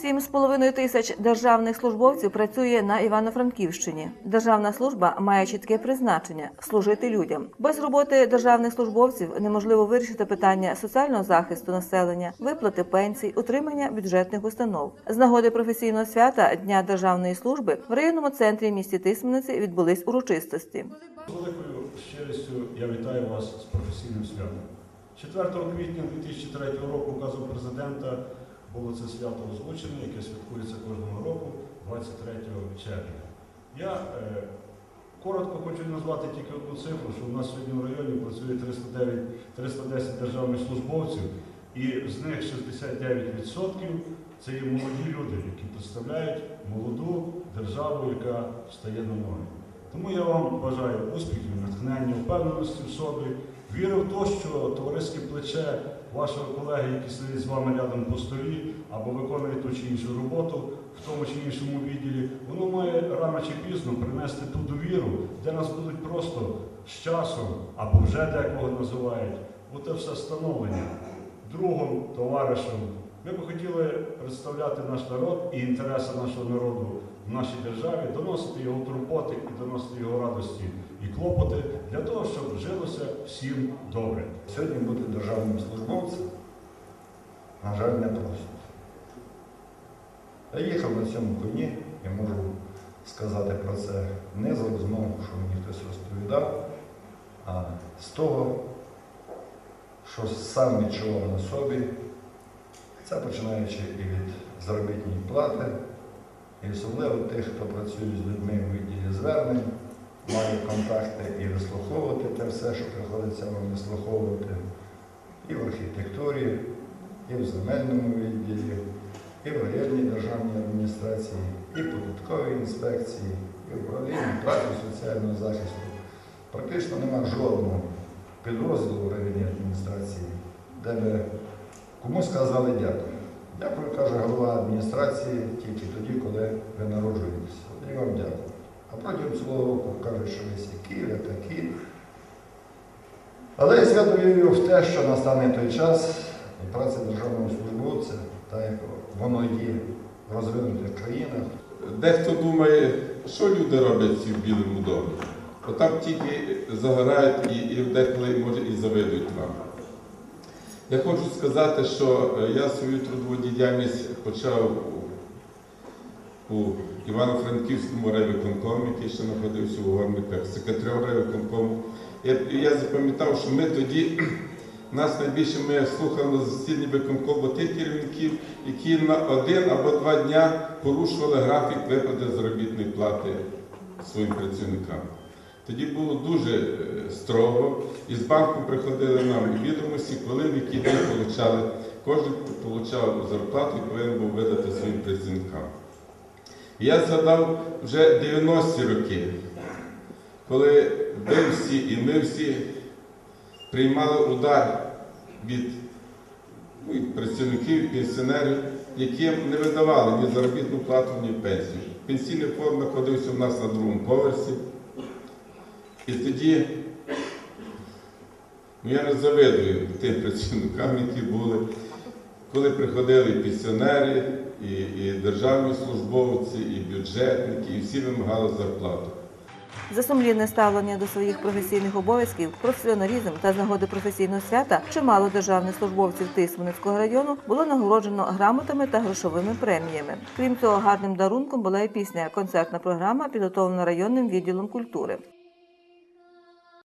Сім з половиною тисяч державних службовців працює на Івано-Франківщині. Державна служба має чітке призначення служити людям. Без роботи державних службовців неможливо вирішити питання соціального захисту населення, виплати пенсій, утримання бюджетних установ. З нагоди професійного свята Дня державної служби в районному центрі місті Тисмениці відбулись урочистості. З великою щирістю я вітаю вас з професійним святом. 4 квітня 2003 року указом президента було це свято озвучене, яке святкується кожного року 23 червня. Я е, коротко хочу назвати тільки одну цифру, що у нас сьогодні в районі працює 309, 310 державних службовців, і з них 69% це є молоді люди, які представляють молоду державу, яка стає на ноги. Тому я вам бажаю успіхів, натхнення, впевненості в собі, віри те, що товариське плече вашого колеги, який сидить з вами рядом по столі або виконує ту чи іншу роботу в тому чи іншому відділі, воно має рано чи пізно принести ту довіру, де нас будуть просто з часом або вже декого називають, Оте все становлення другом, товаришем. Ми б хотіли представляти наш народ і інтереси нашого народу в нашій державі, доносити його турботи і доносити його радості і клопоти для того, щоб жилося всім добре. Сьогодні бути державним службовцем, на жаль, не просто. Я їхав на цьому коні і можу сказати про це не з розмов, що мені хтось розповідав, а з того, що сам відчував на собі, це починаючи і від заробітної плати, і особливо тих, хто працює з людьми в відділі звернень, має контакти і вислуховувати те все, що приходиться вам вислуховувати, і в архітектурі, і в земельному відділі, і в районній державній адміністрації, і податковій інспекції, і в управлінні праці соціального захисту. Практично нема жодного підрозділу в районній адміністрації, де би комусь сказали дякую. Дякую, каже голова адміністрації тільки тоді, коли ви народжуєтеся. Я вам дякую. А протягом цілого року кажуть, що ви сякі, ви такі. Але я свято вірю в те, що настане той час і праця державного службовця, так як воно є в розвинутих країнах, Дехто думає, що люди роблять ці в Білому домі. Отам тільки загорають і, і деколи може і завидують нам. Я хочу сказати, що е, я свою трудову діяльність почав у, Івано-Франківському райвиконкомі, який ще знаходився у Горниках, секретарем райвиконкому. Я, я запам'ятав, що ми тоді, нас найбільше ми слухали на засіданні виконкому тих керівників, які на один або два дня порушували графік виплати заробітної плати своїм працівникам. Тоді було дуже е, строго, і з банку приходили нам відомості, коли в який день получали, кожен отримав зарплату і повинен був видати своїм працівникам. Я згадав вже 90-ті роки, коли ви всі і ми всі приймали удар від ну, працівників, пенсіонерів, яким не видавали ні заробітну плату, ні пенсію. Пенсійний фонд знаходився у нас на другому поверсі. І тоді ну, я завидую тим працівникам, які були, коли приходили пенсіонери, і, і державні службовці, і бюджетники, і всі вимагали зарплату. За сумлінне ставлення до своїх професійних обов'язків, професіоналізм та з нагоди професійного свята чимало державних службовців Тисменецького району було нагороджено грамотами та грошовими преміями. Крім цього, гарним дарунком була і пісня, концертна програма, підготовлена районним відділом культури.